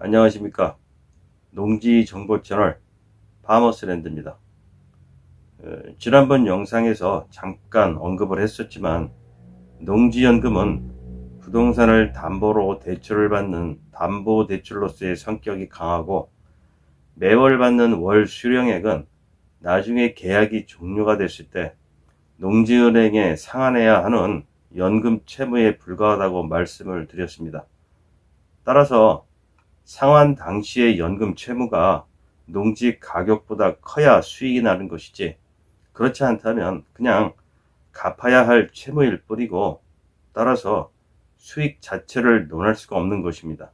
안녕하십니까 농지 정보 채널 파머스랜드입니다 어, 지난번 영상에서 잠깐 언급을 했었지만 농지연금은 부동산을 담보로 대출을 받는 담보대출로서의 성격이 강하고 매월 받는 월 수령액은 나중에 계약이 종료가 됐을 때 농지은행에 상환해야 하는 연금 채무에 불과하다고 말씀을 드렸습니다. 따라서 상환 당시의 연금 채무가 농지 가격보다 커야 수익이 나는 것이지 그렇지 않다면 그냥 갚아야 할 채무일 뿐이고 따라서 수익 자체를 논할 수가 없는 것입니다.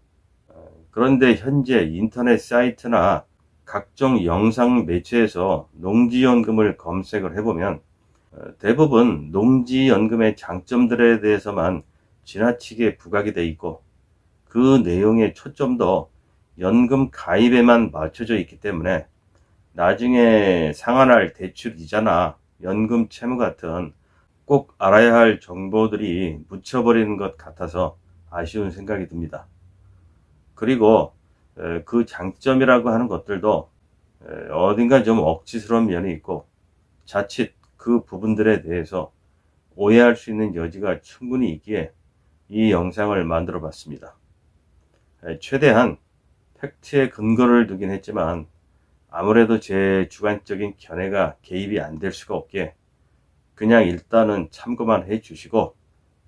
그런데 현재 인터넷 사이트나 각종 영상 매체에서 농지연금을 검색을 해보면 대부분 농지연금의 장점들에 대해서만 지나치게 부각이 돼 있고 그 내용의 초점도 연금 가입에만 맞춰져 있기 때문에 나중에 상환할 대출 이자나 연금 채무 같은 꼭 알아야 할 정보들이 묻혀버리는 것 같아서 아쉬운 생각이 듭니다. 그리고 그 장점이라고 하는 것들도 어딘가 좀 억지스러운 면이 있고 자칫 그 부분들에 대해서 오해할 수 있는 여지가 충분히 있기에 이 영상을 만들어 봤습니다. 최대한 팩트에 근거를 두긴 했지만 아무래도 제 주관적인 견해가 개입이 안 될 수가 없기에 그냥 일단은 참고만 해 주시고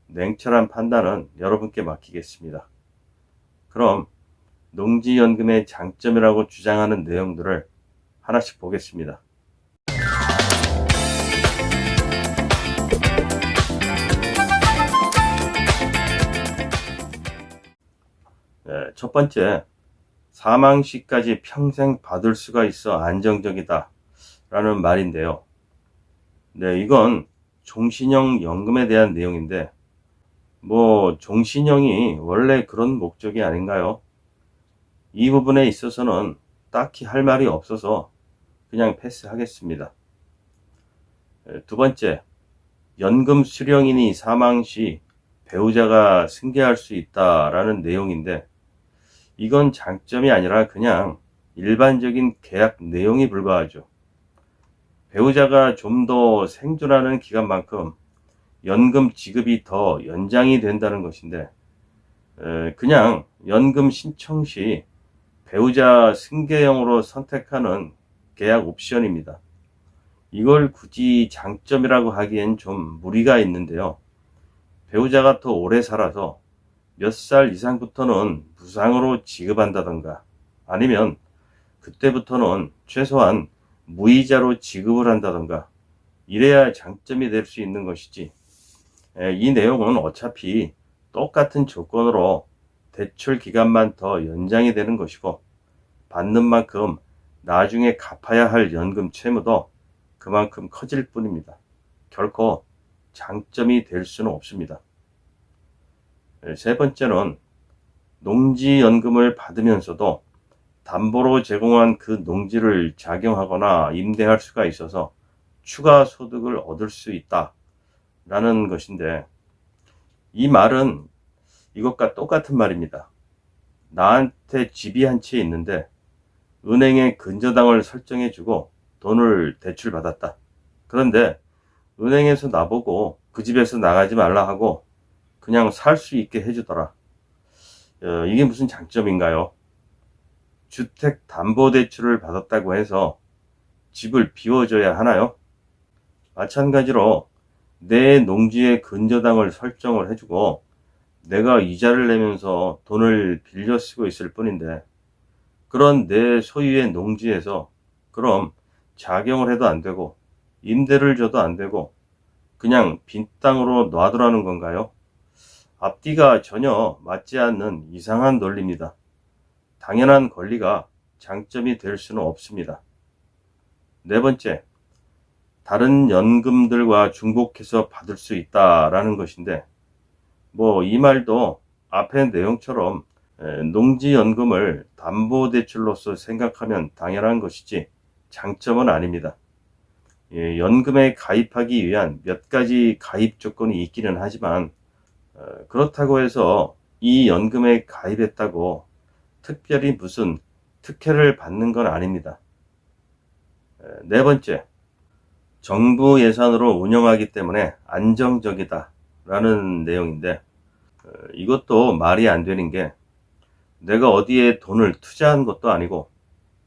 냉철한 판단은 여러분께 맡기겠습니다. 그럼 농지연금의 장점이라고 주장하는 내용들을 하나씩 보겠습니다. 네, 첫 번째, 사망 시까지 평생 받을 수가 있어 안정적이다. 라는 말인데요. 네, 이건 종신형 연금에 대한 내용인데, 뭐, 종신형이 원래 그런 목적이 아닌가요? 이 부분에 있어서는 딱히 할 말이 없어서 그냥 패스하겠습니다. 두 번째, 연금 수령인이 사망 시 배우자가 승계할 수 있다라는 내용인데, 이건 장점이 아니라 그냥 일반적인 계약 내용이 불과하죠. 배우자가 좀 더 생존하는 기간만큼 연금 지급이 더 연장이 된다는 것인데, 그냥 연금 신청 시 배우자 승계형으로 선택하는 계약 옵션입니다. 이걸 굳이 장점이라고 하기엔 좀 무리가 있는데요. 배우자가 더 오래 살아서 몇 살 이상부터는 무상으로 지급한다던가 아니면 그때부터는 최소한 무이자로 지급을 한다던가 이래야 장점이 될 수 있는 것이지 이 내용은 어차피 똑같은 조건으로 대출 기간만 더 연장이 되는 것이고 받는 만큼 나중에 갚아야 할 연금 채무도 그만큼 커질 뿐입니다. 결코 장점이 될 수는 없습니다. 세 번째는 농지연금을 받으면서도 담보로 제공한 그 농지를 작용하거나 임대할 수가 있어서 추가 소득을 얻을 수 있다. 라는 것인데, 이 말은 이것과 똑같은 말입니다. 나한테 집이 한 채 있는데, 은행에 근저당을 설정해주고 돈을 대출받았다. 그런데 은행에서 나보고 그 집에서 나가지 말라 하고 그냥 살 수 있게 해주더라. 어, 이게 무슨 장점인가요? 주택 담보대출을 받았다고 해서 집을 비워줘야 하나요? 마찬가지로 내 농지의 근저당을 설정을 해주고 내가 이자를 내면서 돈을 빌려 쓰고 있을 뿐인데 그런 내 소유의 농지에서 그럼 작용을 해도 안 되고 임대를 줘도 안 되고 그냥 빈 땅으로 놔두라는 건가요? 앞뒤가 전혀 맞지 않는 이상한 논리입니다. 당연한 권리가 장점이 될 수는 없습니다. 네 번째, 다른 연금들과 중복해서 받을 수 있다라는 것인데, 뭐 이 말도 앞의 내용처럼 농지연금을 담보대출로서 생각하면 당연한 것이지 장점은 아닙니다. 예, 연금에 가입하기 위한 몇 가지 가입 조건이 있기는 하지만 어, 그렇다고 해서 이 연금에 가입했다고 특별히 무슨 특혜를 받는 건 아닙니다. 에, 네 번째, 정부 예산으로 운영하기 때문에 안정적이다 라는 내용인데 어, 이것도 말이 안 되는 게 내가 어디에 돈을 투자한 것도 아니고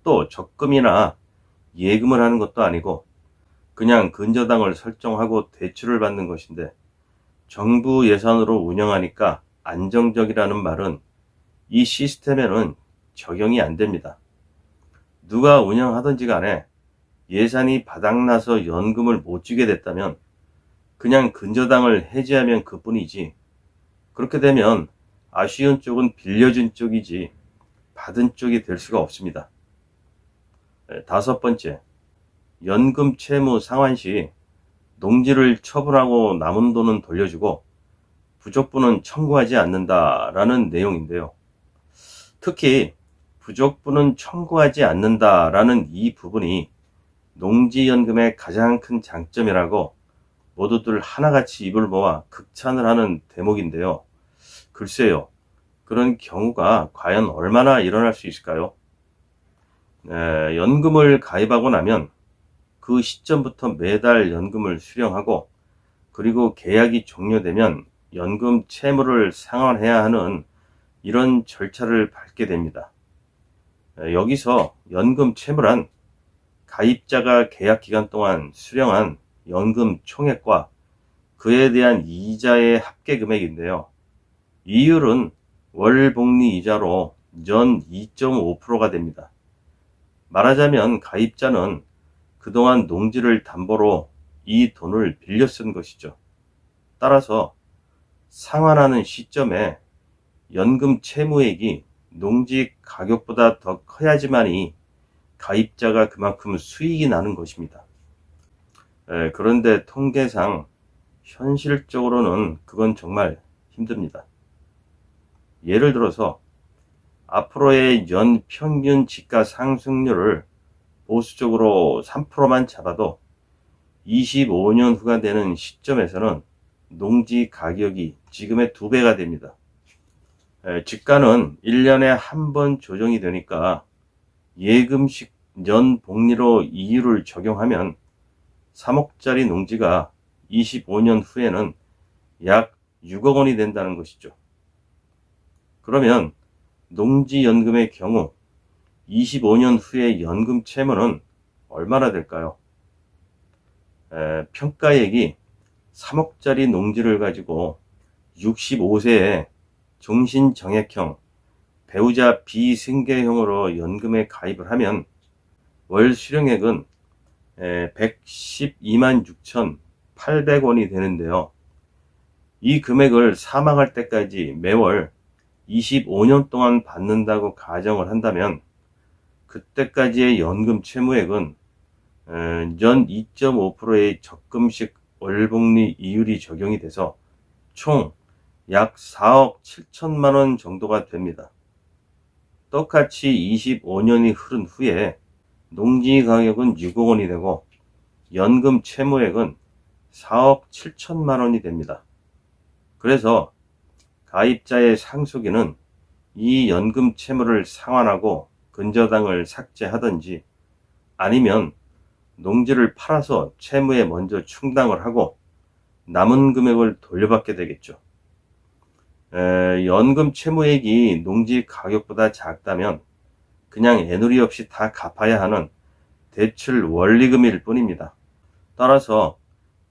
또 적금이나 예금을 하는 것도 아니고 그냥 근저당을 설정하고 대출을 받는 것인데 정부 예산으로 운영하니까 안정적이라는 말은 이 시스템에는 적용이 안 됩니다. 누가 운영하든지 간에 예산이 바닥나서 연금을 못 주게 됐다면 그냥 근저당을 해지하면 그뿐이지 그렇게 되면 아쉬운 쪽은 빌려준 쪽이지 받은 쪽이 될 수가 없습니다. 네, 다섯 번째, 연금 채무 상환 시 농지를 처분하고 남은 돈은 돌려주고 부족분은 청구하지 않는다라는 내용인데요. 특히 부족분은 청구하지 않는다라는 이 부분이 농지연금의 가장 큰 장점이라고 모두들 하나같이 입을 모아 극찬을 하는 대목인데요. 글쎄요. 그런 경우가 과연 얼마나 일어날 수 있을까요? 네, 연금을 가입하고 나면 그 시점부터 매달 연금을 수령하고 그리고 계약이 종료되면 연금 채무를 상환해야 하는 이런 절차를 밟게 됩니다. 네, 여기서 연금 채무란 가입자가 계약 기간 동안 수령한 연금 총액과 그에 대한 이자의 합계 금액인데요. 이율은 월 복리 이자로 연 2.5%가 됩니다. 말하자면 가입자는 그동안 농지를 담보로 이 돈을 빌려 쓴 것이죠. 따라서 상환하는 시점에 연금 채무액이 농지 가격보다 더 커야지만이 가입자가 그만큼 수익이 나는 것입니다. 에, 그런데 통계상 현실적으로는 그건 정말 힘듭니다. 예를 들어서 앞으로의 연 평균 지가 상승률을 보수적으로 3%만 잡아도 25년 후가 되는 시점에서는 농지 가격이 지금의 두 배가 됩니다. 에, 지가는 1년에 한 번 조정이 되니까 예금식 연 복리로 이율을 적용하면 3억짜리 농지가 25년 후에는 약 6억 원이 된다는 것이죠. 그러면 농지연금의 경우 25년 후에 연금 채무는 얼마나 될까요? 에, 평가액이 3억짜리 농지를 가지고 65세에 종신정액형 배우자 비승계형으로 연금에 가입을 하면 월 수령액은 112만 6,800원이 되는데요. 이 금액을 사망할 때까지 매월 25년 동안 받는다고 가정을 한다면 그때까지의 연금 채무액은 연 2.5%의 적금식 월복리 이율이 적용이 돼서 총 약 4억 7천만 원 정도가 됩니다. 똑같이 25년이 흐른 후에 농지 가격은 6억 원이 되고 연금 채무액은 4억 7천만 원이 됩니다. 그래서 가입자의 상속인은 이 연금 채무를 상환하고 근저당을 삭제하든지 아니면 농지를 팔아서 채무에 먼저 충당을 하고 남은 금액을 돌려받게 되겠죠. 에, 연금 채무액이 농지 가격보다 작다면 그냥 애누리 없이 다 갚아야 하는 대출 원리금일 뿐입니다. 따라서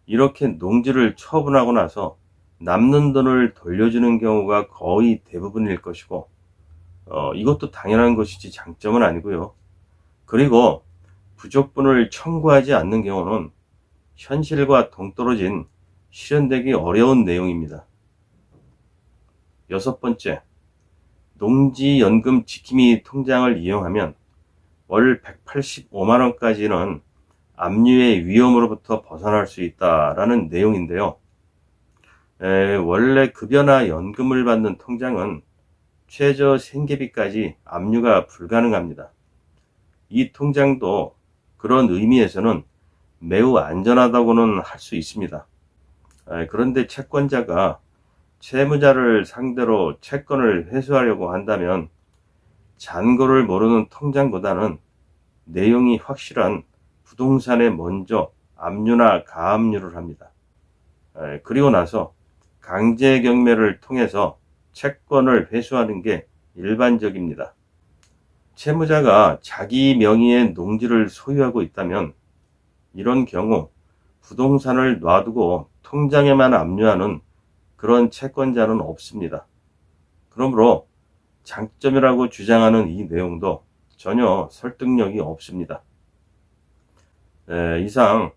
이렇게 농지를 처분하고 나서 남는 돈을 돌려주는 경우가 거의 대부분일 것이고 어, 이것도 당연한 것이지 장점은 아니고요. 그리고 부족분을 청구하지 않는 경우는 현실과 동떨어진 실현되기 어려운 내용입니다. 여섯 번째, 농지연금 지킴이 통장을 이용하면 월 185만원까지는 압류의 위험으로부터 벗어날 수 있다라는 내용인데요. 에, 원래 급여나 연금을 받는 통장은 최저 생계비까지 압류가 불가능합니다. 이 통장도 그런 의미에서는 매우 안전하다고는 할 수 있습니다. 에, 그런데 채권자가 채무자를 상대로 채권을 회수하려고 한다면 잔고를 모르는 통장보다는 내용이 확실한 부동산에 먼저 압류나 가압류를 합니다. 에, 그리고 나서 강제 경매를 통해서 채권을 회수하는 게 일반적입니다. 채무자가 자기 명의의 농지를 소유하고 있다면 이런 경우 부동산을 놔두고 통장에만 압류하는 그런 채권자는 없습니다. 그러므로 장점이라고 주장하는 이 내용도 전혀 설득력이 없습니다. 네, 이상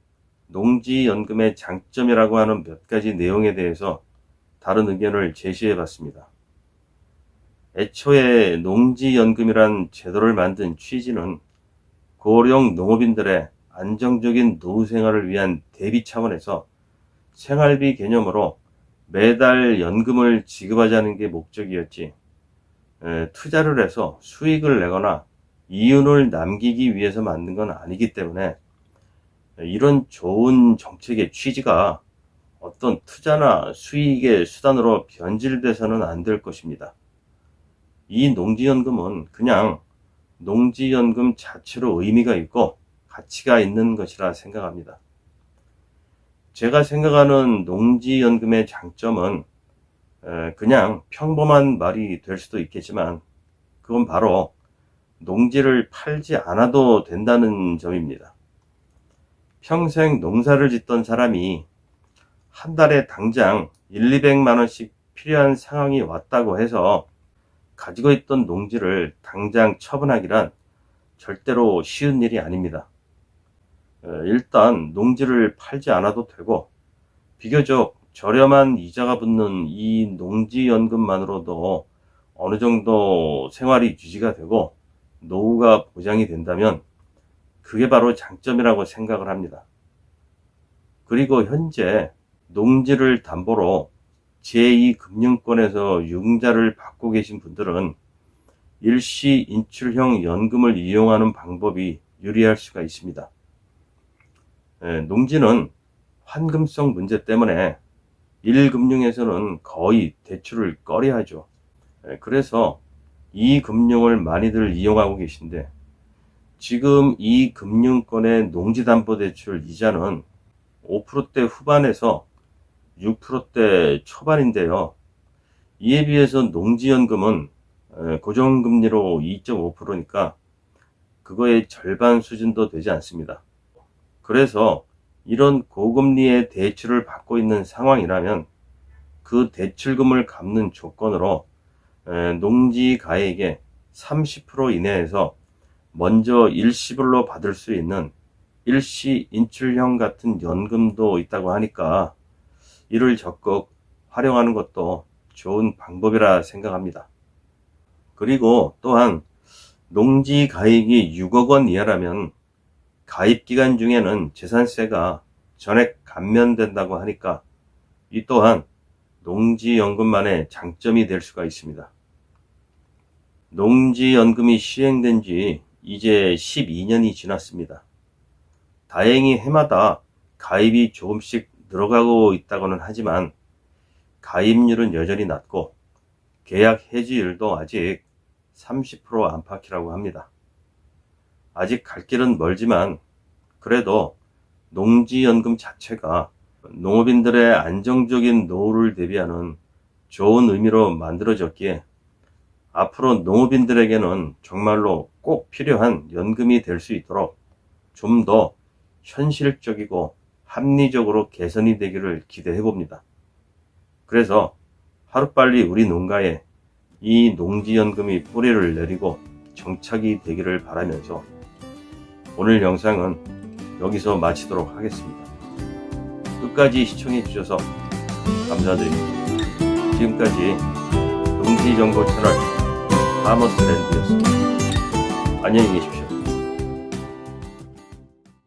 농지연금의 장점이라고 하는 몇 가지 내용에 대해서 다른 의견을 제시해 봤습니다. 애초에 농지연금이란 제도를 만든 취지는 고령 농업인들의 안정적인 노후 생활을 위한 대비 차원에서 생활비 개념으로 매달 연금을 지급하자는 게 목적이었지, 에, 투자를 해서 수익을 내거나 이윤을 남기기 위해서 만든 건 아니기 때문에 이런 좋은 정책의 취지가 어떤 투자나 수익의 수단으로 변질돼서는 안 될 것입니다. 이 농지연금은 그냥 농지연금 자체로 의미가 있고 가치가 있는 것이라 생각합니다. 제가 생각하는 농지연금의 장점은 에, 그냥 평범한 말이 될 수도 있겠지만 그건 바로 농지를 팔지 않아도 된다는 점입니다. 평생 농사를 짓던 사람이 한 달에 당장 1, 200만 원씩 필요한 상황이 왔다고 해서 가지고 있던 농지를 당장 처분하기란 절대로 쉬운 일이 아닙니다. 어, 일단 농지를 팔지 않아도 되고 비교적 저렴한 이자가 붙는 이 농지연금만으로도 어느 정도 생활이 유지가 되고 노후가 보장이 된다면 그게 바로 장점이라고 생각을 합니다. 그리고 현재 농지를 담보로 제2금융권에서 융자를 받고 계신 분들은 일시 인출형 연금을 이용하는 방법이 유리할 수가 있습니다. 예, 농지는 환금성 문제 때문에 1금융에서는 거의 대출을 꺼려하죠. 예, 그래서 이 금융을 많이들 이용하고 계신데 지금 이 금융권의 농지담보대출 이자는 5%대 후반에서 6%대 초반인데요. 이에 비해서 농지연금은 고정금리로 2.5%니까 그거의 절반 수준도 되지 않습니다. 그래서 이런 고금리의 대출을 받고 있는 상황이라면 그 대출금을 갚는 조건으로 농지가액의 30% 이내에서 먼저 일시불로 받을 수 있는 일시 인출형 같은 연금도 있다고 하니까 이를 적극 활용하는 것도 좋은 방법이라 생각합니다. 그리고 또한 농지 가액이 6억 원 이하라면 가입 기간 중에는 재산세가 전액 감면된다고 하니까 이 또한 농지연금만의 장점이 될 수가 있습니다. 농지연금이 시행된 지 이제 12년이 지났습니다. 다행히 해마다 가입이 조금씩 늘어가고 있다고는 하지만 가입률은 여전히 낮고 계약 해지율도 아직 30% 안팎이라고 합니다. 아직 갈 길은 멀지만 그래도 농지연금 자체가 농업인들의 안정적인 노후를 대비하는 좋은 의미로 만들어졌기에 앞으로 농업인들에게는 정말로 꼭 필요한 연금이 될 수 있도록 좀 더 현실적이고 합리적으로 개선이 되기를 기대해 봅니다. 그래서 하루빨리 우리 농가에 이 농지연금이 뿌리를 내리고 정착이 되기를 바라면서 오늘 영상은 여기서 마치도록 하겠습니다. 끝까지 시청해 주셔서 감사드립니다. 지금까지 농지정보 채널 파머스랜드였습니다. 안녕히 계십시오.